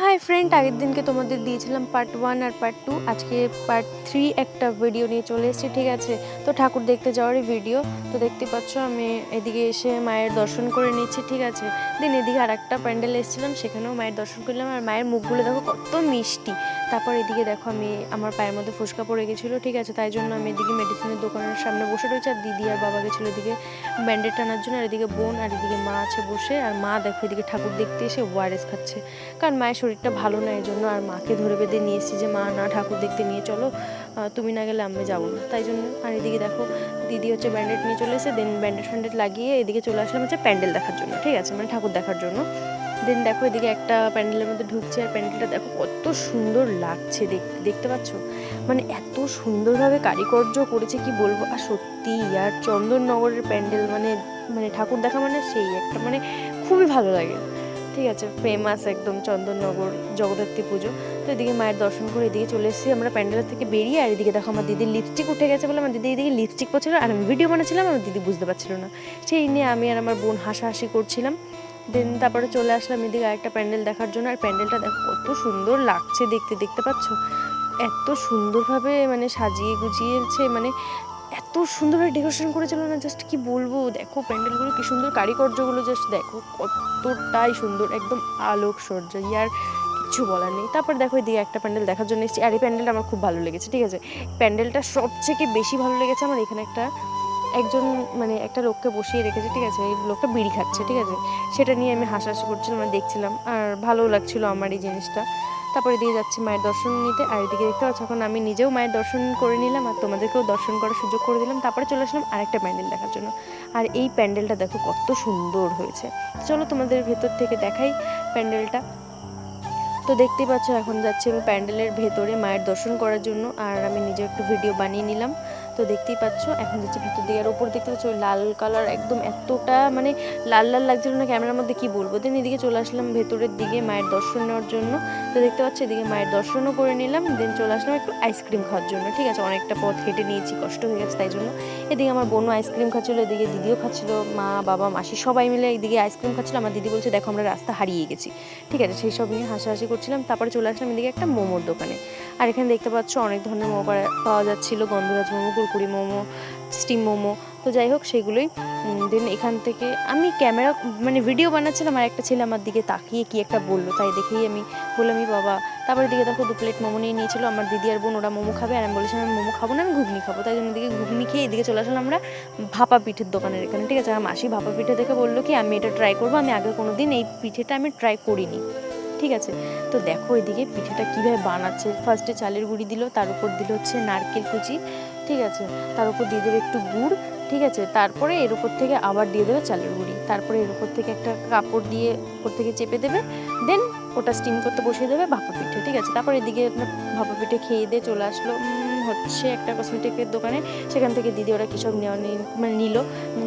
Hi friend আগের দিনকে তোমাদের দিয়েছিলাম পার্ট ওয়ান আর পার্ট টু আজকে পার্ট থ্রি একটা ভিডিও নিয়ে চলে এসেছি, ঠিক আছে? তো ঠাকুর দেখতে যাওয়ারই ভিডিও তো দেখতে পাচ্ছ, আমি এদিকে এসে মায়ের দর্শন করে নিচ্ছি, ঠিক আছে? দেন এদিকে আর একটা প্যান্ডেল এসেছিলাম, সেখানেও মায়ের দর্শন করলাম। আর মায়ের মুখগুলো দেখো কত মিষ্টি। তারপর এদিকে দেখো, আমি আমার পায়ের মধ্যে ফুসকা পড়ে গেছিল, ঠিক আছে? তাই জন্য আমি এদিকে মেডিসিনের দোকানের সামনে বসে রয়েছি। আর দিদি আর বাবা গেছিল এদিকে ব্যান্ডেড টানার জন্য। আর এদিকে বোন আর এদিকে মা আছে বসে। আর মা দেখো, এদিকে ঠাকুর দেখতে এসে ওয়ারেস খাচ্ছে। কারণ মায়ের শরীরটা ভালো না এই জন্য আর মাকে ধরে বেঁধে নিয়ে এসেছি যে, মা, না, ঠাকুর দেখতে নিয়ে চলো। তুমি না গেলে আমি যাব না। তাই জন্য আর এদিকে দেখো, দিদি হচ্ছে ব্যান্ডেড নিয়ে চলে এসে দেন ব্যান্ডেড ফ্যান্ডেড লাগিয়ে এদিকে চলে আসলাম হচ্ছে প্যান্ডেল দেখার জন্য, ঠিক আছে? মানে ঠাকুর দেখার জন্য। দেন দেখো এদিকে একটা প্যান্ডেলের মধ্যে ঢুকছে আর প্যান্ডেলটা দেখো কত সুন্দর লাগছে দেখ- দেখতে পাচ্ছ? মানে এত সুন্দরভাবে কারিকর্য করেছে, কি বলব? আর সত্যি, আর চন্দননগরের প্যান্ডেল মানে মানে ঠাকুর দেখা মানে সেই একটা মানে খুবই ভালো লাগে। ঠিক আছে ফেমাস একদম চন্দননগর, জগদ্ধাত্রী পুজো। তো এদিকে মায়ের দর্শন করে এদিকে চলে এসেছি। আমরা প্যান্ডেলের থেকে বেরিয়ে আর এদিকে দেখো আমার দিদির লিপস্টিক উঠে গেছে বলে আমার দিদি এদিকে লিপস্টিক পড়ছিল আর আমি ভিডিও বানাচ্ছিলাম, আমার দিদি বুঝতে পারছিল না। সেই নিয়ে আমি আর আমার বোন হাসাহাসি করছিলাম। দেন তারপরে চলে আসলাম এদিকে আরেকটা প্যান্ডেল দেখার জন্য। আর প্যান্ডেলটা দেখো কত সুন্দর লাগছে দেখতে দেখতে পাচ্ছ? এত সুন্দরভাবে মানে সাজিয়ে গুছিয়েছে মানে এত সুন্দরভাবে ডেকোরেশন করেছিল না জাস্ট কি বলব? দেখো প্যান্ডেলগুলো কি সুন্দর কারিকর্যগুলো জাস্ট দেখো কতটাই সুন্দর, একদম আলোক সজ্জ ইয়ার কিচ্ছু বলার নেই। তারপর দেখো এদিকে একটা প্যান্ডেল দেখার জন্য এসেছি, আর এই প্যান্ডেলটা আমার খুব ভালো লেগেছে, ঠিক আছে? প্যান্ডেলটা সবথেকে বেশি ভালো লেগেছে আমার, এখানে একটা একজন মানে একটা লোককে বসিয়ে রেখেছে, ঠিক আছে? এই লোকটা বিড়ি খাচ্ছে, ঠিক আছে? সেটা নিয়ে আমি হাসাহাসি করছিলাম আর দেখছিলাম, আর ভালো লাগছিল আমার এই জিনিসটা। তারপরে দিয়ে যাচ্ছি মায়ের দর্শন নিতে। আর এদিকে দেখতে পাচ্ছ, এখন আমি নিজেও মায়ের দর্শন করে নিলাম আর তোমাদেরকেও দর্শন করার সুযোগ করে দিলাম। তারপরে চলে আসলাম আরেকটা প্যান্ডেল দেখার জন্য। আর এই প্যান্ডেলটা দেখো কত সুন্দর হয়েছে। চলো তোমাদের ভেতর থেকে দেখাই প্যান্ডেলটা। তো দেখতেই পাচ্ছ, এখন যাচ্ছি আমি প্যান্ডেলের ভেতরে মায়ের দর্শন করার জন্য। আর আমি নিজে একটু ভিডিও বানিয়ে নিলাম। তো দেখতেই পাচ্ছ, এখন যাচ্ছি ভিতর দিকে আর ওপর দেখতে পাচ্ছ লাল কালার একদম এতটা মানে লাল লাল লাগছিল না ক্যামেরার মধ্যে কি বলব। দেন এদিকে চলে আসলাম ভেতরের দিকে মায়ের দর্শন নেওয়ার জন্য। তো দেখতে পাচ্ছ এদিকে মায়ের দর্শনও করে নিলাম, দেন চলে আসলাম একটু আইসক্রিম খাওয়ার জন্য। ঠিক আছে, অনেকটা পথ হেঁটে নিয়েছি, কষ্ট হয়ে গেছে তাই জন্য। এদিকে আমার বোনও আইসক্রিম খাচ্ছিলো, এদিকে দিদিও খাচ্ছিল, মা, বাবা, মাসি সবাই মিলে এদিকে আইসক্রিম খাচ্ছিল। আমার দিদি বলছে, দেখো, আমরা রাস্তা হারিয়ে গেছি। ঠিক আছে, সেই সব নিয়ে হাসাহাসি করছিলাম। তারপরে চলে আসলাম এদিকে একটা মোমোর দোকানে। আর এখানে দেখতে পাচ্ছ অনেক ধরনের মোমো পাওয়া যাচ্ছিল, গন্ধরাজ মোমো কুরকুরি মোমো, স্টিম মোমো, তো যাই হোক সেগুলোই। দেন এখান থেকে আমি ক্যামেরা মানে ভিডিও বানাচ্ছিলাম আর একটা ছেলে আমার দিকে তাকিয়ে কি একটা বলল, তাই দেখেই আমি বললাম বাবা। তারপরে দিকে দেখো দু প্লেট মোমো নিয়ে নিয়েছিল, আমার দিদি আর বোন ওরা মোমো খাবে, আর আমি বলেছিলাম, আমি মোমো খাব না, আমি ঘুগনি খাব। তাই জন্য এদিকে ঘুগনি খেয়ে এদিকে চলে আসলাম আমরা ভাপা পিঠের দোকানের এখানে, ঠিক আছে? আর মাসি ভাপা পিঠে দেখে বলল কি, আমি এটা ট্রাই করব, আমি আগে কোনো দিন এই পিঠেটা আমি ট্রাই করিনি। ঠিক আছে? তো দেখো এদিকে পিঠেটা কীভাবে বানাচ্ছে। ফার্স্টে চালের গুঁড়ি দিল, তার উপর দিল হচ্ছে নারকেল কুচি ঠিক আছে? তার উপর দিয়ে দেবে একটু গুড়, ঠিক আছে? তারপরে এর উপর থেকে আবার দিয়ে দেবে চালের গুঁড়ি। তারপরে এর উপর থেকে একটা কাপড় দিয়ে উপর থেকে চেপে দেবে। দেন ওটা স্টিম করতে বসিয়ে দেবে ভাপা পিঠে, ঠিক আছে? তারপর এদিকে ভাপা পিঠে খেয়ে দিয়ে চলে আসলো। হচ্ছে একটা কসমেটিকের দোকানে, সেখান থেকে দিদি ওরা কী সব নেওয়া মানে নিল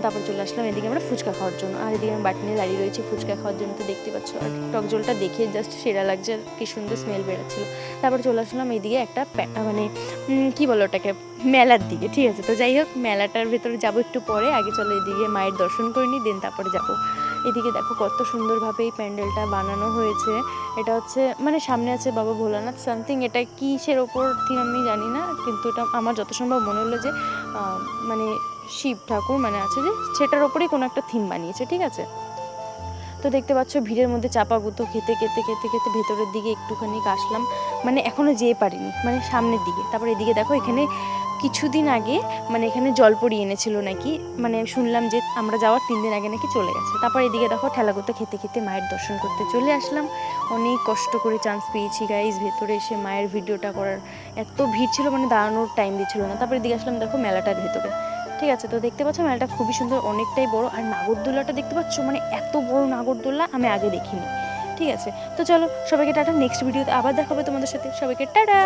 তারপর চলে আসলাম এদিকে আমরা ফুচকা খাওয়ার জন্য। আর এদিকে আমি বাটি নিয়ে দাঁড়িয়ে রয়েছি ফুচকা খাওয়ার জন্য, তো দেখতে পাচ্ছ, আর টক জলটা দেখে জাস্ট সেরা লাগছে, আর কি সুন্দর স্মেল বেরোচ্ছিল। তারপর চলে আসলাম এইদিকে একটা মানে কি বলো ওটাকে, মেলার দিকে, ঠিক আছে? তো যাই হোক, মেলাটার ভেতরে যাব একটু পরে, আগে চলো এদিকে মায়ের দর্শন করে নিই দেন তারপরে যাব। এদিকে দেখো কত সুন্দরভাবে এই প্যান্ডেলটা বানানো হয়েছে। এটা হচ্ছে মানে সামনে আছে বাবা ভোলানাথ সামথিং এটা কিসের ওপর থিম আমি জানি না, কিন্তু এটা আমার যত সম্ভব মনে হলো যে মানে শিব ঠাকুর মানে আছে যে, সেটার ওপরেই কোনো একটা থিম বানিয়েছে, ঠিক আছে? তো দেখতে পাচ্ছ ভিড়ের মধ্যে চাপা গুঁতো খেতে খেতে খেতে খেতে ভেতরের দিকে একটুখানি আসলাম। মানে এখনও যেয়ে পারিনি মানে সামনের দিকে। তারপর এদিকে দেখো এখানে কিছুদিন আগে মানে এখানে জল পড়িয়ে এনেছিল নাকি মানে শুনলাম যে আমরা যাওয়ার তিন দিন আগে নাকি চলে গেছে। তারপর এদিকে দেখো ঠেলাগুতো খেতে খেতে মায়ের দর্শন করতে চলে আসলাম। অনেক কষ্ট করে চান্স পেয়েছি গাইজ ভেতরে এসে মায়ের ভিডিওটা করার। এত ভিড় ছিল মানে দাঁড়ানোর টাইম দিচ্ছিল না। তারপরে এদিকে আসলাম দেখো মেলাটার ভেতরে। ঠিক আছে, তো দেখতে পাচ্ছ মেলাটা খুবই সুন্দর, অনেকটাই বড়। আর নাগরদোল্লাটা দেখতে পাচ্ছ মানে এত বড় নাগরদোলা, আমি আগে দেখিনি। ঠিক আছে, তো চলো সবাইকে টাটা নেক্সট ভিডিওতে আবার দেখাবে তোমাদের সাথে। সবাইকে টাটা!